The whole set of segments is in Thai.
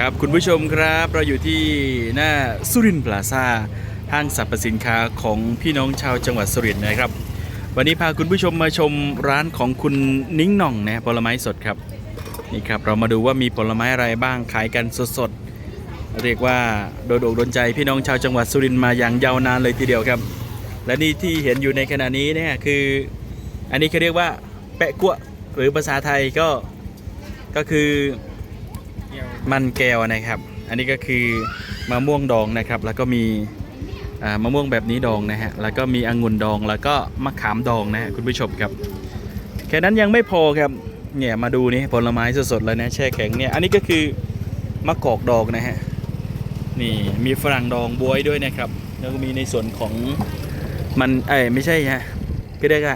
ครับคุณผู้ชมครับเราอยู่ที่หน้าสุรินทร์พลาซ่าห้างสรรพสินค้าของพี่น้องชาวจังหวัดสุรินทร์นะครับ วันนี้พาคุณผู้ชมมาชมร้านของคุณนิ้งหน่องนะผลไม้สดครับนี่ครับเรามาดูว่ามีผลไม้อะไรบ้างขายกันสดๆเรียกว่าโดนอกโดนใจพี่น้องชาวจังหวัดสุรินทร์มาอย่างยาวนานเลยทีเดียวครับ และนี่ที่เห็นอยู่ในขณะนี้เนี่ยคือ อันนี้เขาเรียกว่าแปะกัวหรือภาษาไทยก็ก็คือ มันแก้วนะครับ อันนี้ก็คือมะม่วงดองนะครับ แล้วก็มีมะม่วงแบบนี้ดองนะฮะ แล้วก็มีองุ่นดอง แล้วก็มะขามดองนะฮะคุณผู้ชมครับแค่นั้นยังไม่พอครับ เนี่ยมาดูนี่ผลไม้สดๆเลยนะแช่แข็งเนี่ย อันนี้ก็คือมะกอกดองนะฮะ นี่มีฝรั่งดองบวยด้วยนะครับ แล้วก็มีในส่วนของมันเอ้ไม่ใช่ฮะก็ได้ก็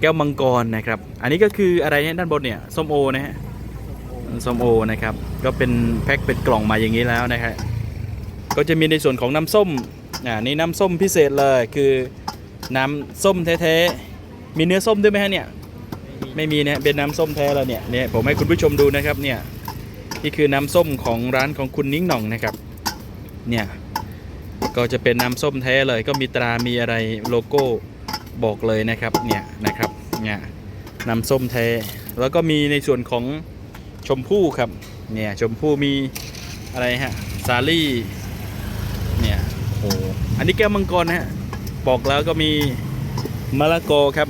แก้วมังกรนะครับ อันนี้ก็คืออะไรเนี่ยด้านบนเนี่ยส้มโอนะฮะ ส้มโอนะครับ ก็เป็นแพ็คเป็นกล่องมาอย่างนี้แล้วนะครับก็จะมีในส่วนของน้ำส้มอ่านี่น้ำส้มพิเศษเลยคือน้ำส้มแท้ๆมีเนื้อส้มด้วยไหมฮะเนี่ยไม่มีนะเป็นน้ำส้มแท้แล้วเนี่ยเนี่ยผมให้คุณผู้ชมดูนะครับเนี่ยนี่คือน้ำส้มของร้านของคุณนิ้งหน่องนะครับเนี่ยก็จะเป็นน้ำส้มแท้เลย ก็มีตรามีอะไรโลโก้บอกเลยนะครับเนี่ยนะครับเนี่ยน้ำส้มแท้แล้วก็มีในส่วนของ ชมพู่ครับ เนี่ยชมพู่มีอะไรฮะสาลี่ เนี่ยโอ้โหอันนี้แก้วมังกรนะฮะบอกแล้วก็มีมะละกอครับ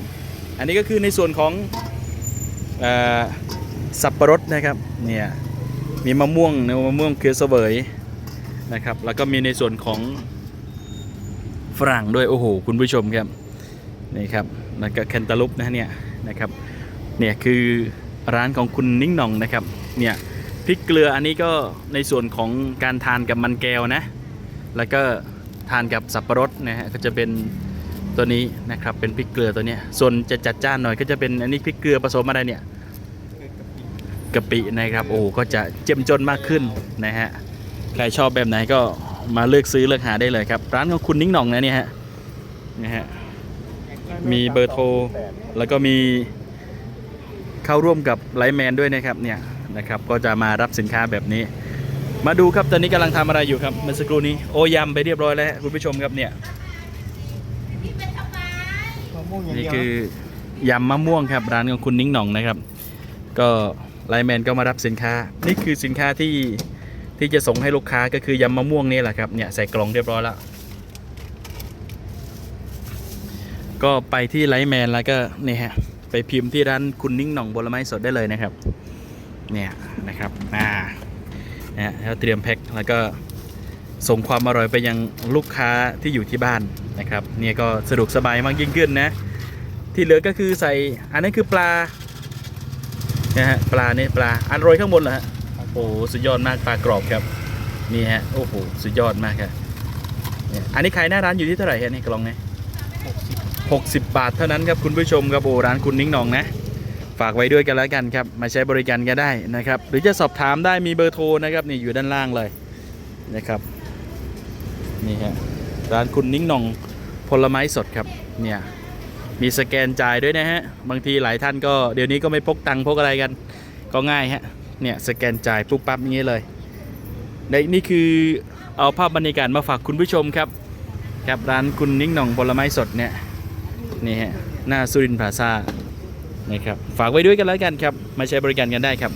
อันนี้ก็คือในส่วนของอสับปะรดนะครับ เนี่ยมีมะม่วงเนมะม่วงเคียวเสวยนะครับ แล้วก็มีในส่วนของฝรั่งด้วยโอ้โหคุณผู้ชมครับนี่ครับแล้วก็แคนตาลูปนะเนี่ยนะครับเนี่ยคือ ร้านของคุณนิ่งหน่องนะครับเนี่ยพริกเกลืออันนี้ก็ในส่วนของการทานกับมันแก้วนะ แล้วก็ทานกับสับปะรดนะฮะก็จะเป็นตัวนี้นะครับเป็นพริกเกลือตัวนี้ส่วนจะจัดจ้านหน่อยก็จะเป็นอันนี้พริกเกลือผสมอะไรเนี่ยกะปินะครับโอ้ก็จะเจ้มจนมากขึ้นนะฮะใครชอบแบบไหนก็มาเลือกซื้อเลือกหาได้เลยครับ ร้านของคุณนิ่งหน่องนะเนี่ยฮะนะฮะมีเบอร์โทรแล้วก็มี เข้าร่วมกับไลฟ์แมนด้วยนะครับเนี่ยนะครับก็จะมารับสินค้าแบบนี้ มาดูครับตอนนี้กำลังทำอะไรอยู่ครับเมื่อสักครู่นี้โอยำไปเรียบร้อยแล้วคุณผู้ชมครับเนี่ยมะม่วงอย่างนี่เดียวคือยำมะม่วงครับร้านของคุณนิ้งหน่องนะครับ ก็ไลฟ์แมนก็มารับสินค้า นี่คือสินค้าที่ที่จะส่งให้ลูกค้าก็คือยำมะม่วงนี่แหละครับเนี่ยใส่กล่องเรียบร้อยแล้วก็ไปที่ไลฟ์แมนแล้วก็นี่ฮะ ไปพิมพ์ที่ร้านคุณนิ่งหน่องผลไม้สดได้เลยนะครับ เนี่ยนะครับอ่าเนะฮะแล้วเตรียมแพ็คแล้วก็ส่งความอร่อยไปยังลูกค้าที่อยู่ที่บ้านนะครับเนี่ยก็สะดวกสบายมากยิ่งขึ้นนะ ที่เหลือก็คือใส่อันนั้คือปลานะฮะปลาเนี่ยปลาอันโรยข้างบนเหรอฮะโอ้โหสุดยอดมากปลากรอบครับนี่ฮะโอ้โหสุดยอดมากครับอันนี้ขายหน้าร้านอยู่ที่เท่าไหร่ฮะนี่กล่องเนี่ย 60 บาทเท่านั้นครับคุณผู้ชมครับโอ้ร้านคุณนิ้งหนองนะ ฝากไว้ด้วยกันแล้วกันครับ มาใช้บริการกันได้นะครับ หรือจะสอบถามได้มีเบอร์โทรนะครับนี่อยู่ด้านล่างเลยนะครับนี่ฮะร้านคุณนิ้งหนองผลไม้สดครับเนี่ยมีสแกนจ่ายด้วยนะฮะบางทีหลายท่านก็เดี๋ยวนี้ก็ไม่พกตังค์พกอะไรกัน ก็ง่ายฮะเนี่ยสแกนจ่ายปุ๊บปั๊บอย่างนี้เลยนี่คือเอาภาพบรรยากาศมาฝากคุณผู้ชมครับครับร้านคุณนิ้งหนองผลไม้สดเนี่ย นี่ฮะหน้าสุรินทร์พลาซ่านะครับฝากไว้ด้วยกันแล้วกันครับมาใช้บริการกันได้ครับ